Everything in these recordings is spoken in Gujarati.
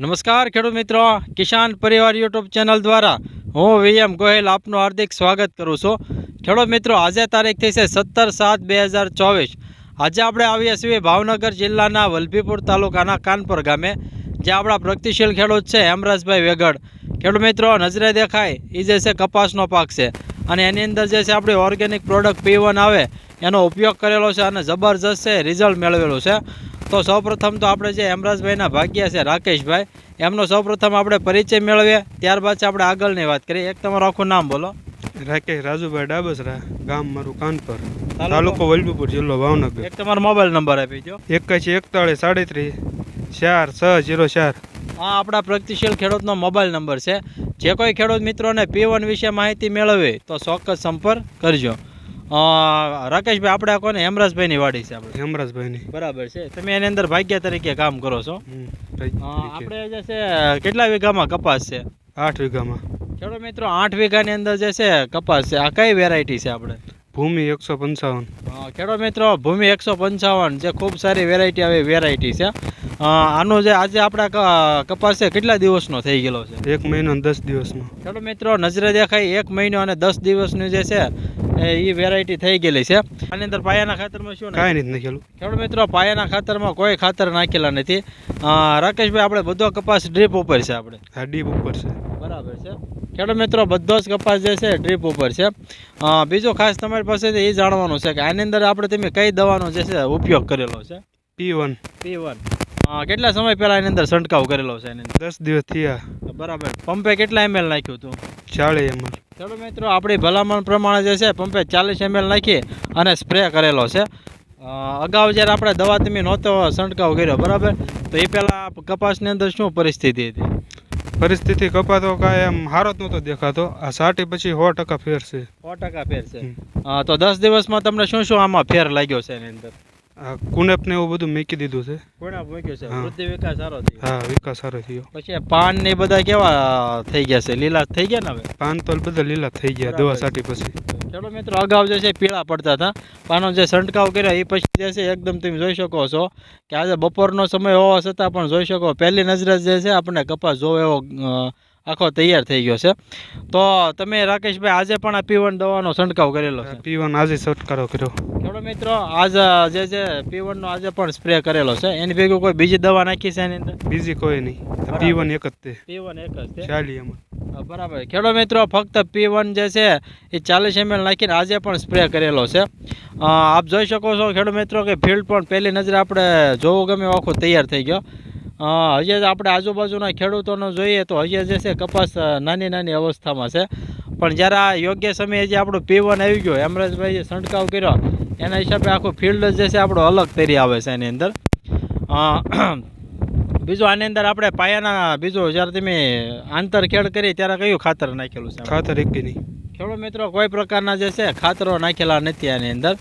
નમસ્કાર ખેડૂત મિત્રો, કિસાન પરિવાર યુટ્યુબ ચેનલ દ્વારા હું વીએમ ગોહિલ આપનું હાર્દિક સ્વાગત કરું છું. ખેડૂત મિત્રો, આજે તારીખ થઈ છે સત્તર સાત બે હજાર ચોવીસ. આજે આપણે આવીએ છીએ ભાવનગર જિલ્લાના વલભીપુર તાલુકાના કાનપુર ગામે જે આપણા પ્રગતિશીલ ખેડૂત છે હેમરાજભાઈ વેગડ. ખેડૂત મિત્રો, નજરે દેખાય એ જે છે કપાસનો પાક છે. અને એની અંદર જે છે આપણી ઓર્ગેનિક પ્રોડક્ટ પી વન આવે, એનો ઉપયોગ કરેલો છે અને જબરજસ્ત છે રિઝલ્ટ મેળવેલું છે. તો સૌપ્રથમ તો આપણે જે હેમરાજભાઈના ભાગ્યા છે રાકેશભાઈ એમનો સૌપ્રથમ આપણે પરિચય મેળવીએ ત્યારબાદ આપણે આગળની વાત કરીએ. એક તમારું આખું નામ બોલો. રાકેશ રાજુભાઈ ડાબસરા ગામ મારું કાનપર તાલુકો? વલ્લભીપુર જિલ્લો ભાવનગર. એક તમારો મોબાઈલ નંબર આપી દો એકસ એકતાળીસ સાડત્રીસ ચાર છ જીરો ચાર. આ આપણા પ્રગતિશીલ ખેડૂતનો મોબાઈલ નંબર છે. જે કોઈ ખેડૂત મિત્રોને પી વન વિશે માહિતી મેળવે તો ચોક્કસ સંપર્ક કરજો. રાકેશભાઈ આપણે કોને? હેમરાજભાઈની વાડી છે આપણે. હેમરાજભાઈની. બરાબર છે. તમે એની અંદર ભાગ્યા તરીકે કામ કરો છો. આપણે જે છે કેટલા વીઘામાં કપાસ છે? આઠ વીઘામાં. ચલો મિત્રો આઠ વીઘાની અંદર જે છે કપાસ છે. આ કઈ વેરાયટી છે આપણે? ભૂમિ એકસો પંચાવન. ખેડો મિત્રો ભૂમિ એકસો પંચાવન. જે ખૂબ સારી વેરાયટી આવી વેરાયટી છે. આનું જે આજે આપણા કપાસ છે કેટલા દિવસનો થઈ ગયેલો છે? એક મહિનો દસ દિવસનો. ચાલો મિત્રો નજરે દેખાય એક મહિનો અને દસ દિવસનું જે છે એ વેરાયટી થઈ ગયેલી છે. આની અંદર પાયાના ખાતરમાં શું? કાંઈ નથી નાખેલું. ખેડૂત મિત્રો પાયાના ખાતરમાં કોઈ ખાતર નાખેલા નથી. રાકેશભાઈ આપણે બધો કપાસ ડ્રીપ ઉપર છે આપણે. હા ડ્રીપ ઉપર છે. બરાબર છે. ખેડૂત મિત્રો બધો જ કપાસ જે છે ડ્રીપ ઉપર છે. બીજું ખાસ તમારી પાસેથી એ જાણવાનું છે કે આની અંદર આપણે તમે કઈ દવાનો જે છે ઉપયોગ કરેલો છે? P one. P one. કેટલા સમય પહેલા એની અંદર છંટકાવ કરેલો છે એની દસ દિવસ થયા. બરાબર. પંપે કેટલા એમએલ નાખ્યું હતું? ચાલીસ એમએલ. ચાલો મિત્રો આપણી ભલામણ પ્રમાણે જે છે પંપે ચાલીસ એમએલ નાખી અને સ્પ્રે કરેલો છે. અગાઉ જ્યારે આપણે દવા તમે નહોતો છંટકાવ કર્યો બરાબર? તો એ પહેલાં કપાસની અંદર શું પરિસ્થિતિ હતી? પરિસ્થિતિ કપાતો કાંઈ એમ સારો જ નહોતો દેખાતો. આ સાટી પછી સો ટકા ફેર છે. સો ટકા ફેર છે. તો દસ દિવસમાં તમને શું શું આમાં ફેર લાગ્યો છે એની અંદર? આ ને એવું બધું મૂકી દીધું છે. કોણા મૂક્યો છે. વૃદ્ધિ વિકાસ સારો થયો. હા વિકાસ સારો થયો. પછી પાન ને બધા કેવા થઈ ગયા છે? લીલા થઈ ગયા ને હવે? પાન તો બધા લીલા થઈ ગયા. દવા સાટી પછી. ચલો મિત્રો અગાઉ જે છે પીળા પડતા હતા. પાનો જે છંટકાવ કર્યો એ પછી જે છે એકદમ તમે જોઈ શકો છો કે આજે બપોરનો સમય હોવા છતાં પણ જોઈ શકો પહેલી નજરે જે છે આપણને કપાસ જોવો એવો આખો તૈયાર થઈ ગયો છે. તો તમે રાકેશભાઈ આજે પણ આ પીવન દવાનો છંટકાવ કરેલો છે. પીવન આજે છંટકાવ કર્યો. ખેડૂત મિત્રો આજ જે છે પીવનનો આજે પણ સ્પ્રે કરેલો છે એની ભેગું કોઈ બીજી દવા નાખી છે એની અંદર? બીજી કોઈ નહીં. પીવન એક જ તે પીવન એક જ તે ચાલી એમાં. બરાબર. ખેડૂત મિત્રો ફક્ત પી વન જે છે એ ચાલીસ એમએલ નાખીને આજે પણ સ્પ્રે કરેલો છે. આપ જોઈ શકો છો ખેડૂત મિત્રો કે ફિલ્ડ પણ પહેલી નજરે આપણે જોવું ગમે આખો તૈયાર થઈ ગયો. હજી આપણે આજુબાજુના ખેડૂતોનો જોઈએ તો હજી જે છે કપાસ નાની નાની અવસ્થામાં છે. પણ જ્યારે આ યોગ્ય સમયે જે આપણું પી વન આવી ગયો હેમરાજભાઈએ છંટકાવ કર્યો એના હિસાબે આખું ફિલ્ડ જે છે આપણો અલગ તરી આવે છે એની અંદર. બીજું આની અંદર આપણે પાયાના બીજું જ્યારે તમે આંતરખેડ કરી ત્યારે કયું ખાતર નાખેલું છે? ખાતર એક નહીં ખેડૂત મિત્રો કોઈ પ્રકારના જે છે ખાતરો નાખેલા નથી આની અંદર.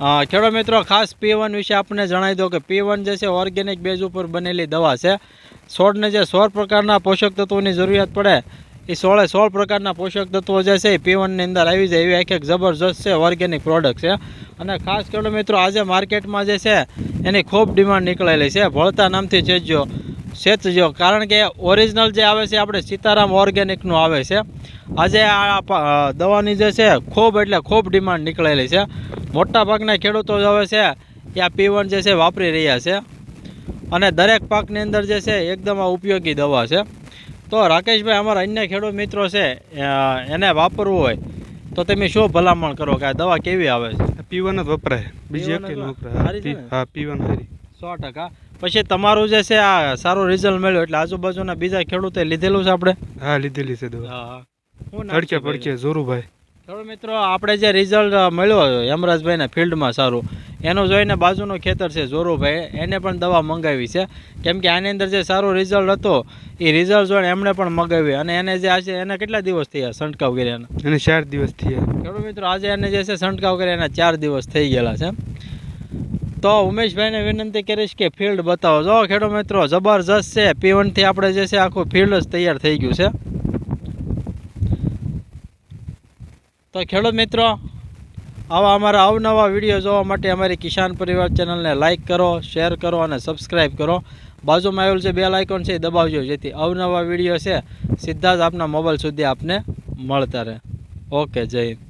ખેડૂત મિત્રો, ખાસ પી વન વિશે આપણને જણાવી દો કે પી વન જે છે ઓર્ગેનિક બેઝ ઉપર બનેલી દવા છે. છોડને જે સોળ પ્રકારના પોષક તત્વોની જરૂરિયાત પડે, એ સોળે સોળ પ્રકારના પોષક તત્વો જે છે, એ પી વનની અંદર આવી જાય એવી એક એક જબરજસ્ત છે ઓર્ગેનિક પ્રોડક્ટ છે. અને ખાસ ખેડૂત મિત્રો, આજે માર્કેટમાં જે છે, એની ખૂબ ડિમાન્ડ નીકળેલી છે. ભળતા નામથી ચેતજો સેચજો. કારણ કે ઓરિજિનલ જે આવે છે આપણે સીતારામ ઓર્ગેનિકનું આવે છે. આજે આ દવાની જે છે ખૂબ એટલે ખૂબ ડિમાન્ડ નીકળેલી છે. મોટા ભાગના ખેડૂતો હવે છે એ આ પીવન જે છે વાપરી રહ્યા છે. અને દરેક પાકની અંદર જે છે એકદમ આ ઉપયોગી દવા છે. તો રાકેશભાઈ અમારા અન્ય ખેડૂત મિત્રો છે એને વાપરવું હોય તો તમે શું ભલામણ કરો કે આ દવા કેવી આવે છે? પીવન જ વપરાય. બીજી એક વપરાય. હા, પીવન હારી સો ટકા. પછી તમારું જે છે આ સારું રિઝલ્ટ મળ્યો એટલે આજુબાજુના બીજા ખેડૂતે લીધેલું છે આપણે? હા લીધેલી છે દવા. હા છે પડકે જોરુભાઈ. ખેડૂત મિત્રો આપણે જે રિઝલ્ટ મળ્યો યમરાજભાઈના ફિલ્ડમાં સારું એનું જોઈને બાજુનું ખેતર છે જોરુભાઈ એને પણ દવા મંગાવી છે. કેમ કે આની અંદર જે સારું રિઝલ્ટ હતો એ રિઝલ્ટ જોઈને એમણે પણ મંગાવી અને એને જે આજે એને કેટલા દિવસ થયા છંટકાવ કર્યા એને ચાર દિવસ થયા. ખેડૂત મિત્રો આજે એને જે છે છંટકાવ કર્યા એના ચાર દિવસ થઈ ગયેલા છે. તો ઉમેશભાઈને વિનંતી કરીશ કે ફિલ્ડ બતાવો. જો ખેડૂત મિત્રો, જબરજસ્ત છે. પીવનથી આપણે જે છે આખું ફિલ્ડ જ તૈયાર થઈ ગયું છે. તો ખેડૂત મિત્રો, આવા અમારા અવનવા વીડિયો જોવા માટે અમારી કિસાન પરિવાર ચેનલને લાઇક કરો શેર કરો અને સબસ્ક્રાઈબ કરો. બાજુમાં આવેલું છે બેલ આઇકોન છે એ દબાવજો, જેથી અવનવા વીડિયો છે સીધા જ આપના મોબાઈલ સુધી આપને મળતા રહે. ઓકે જય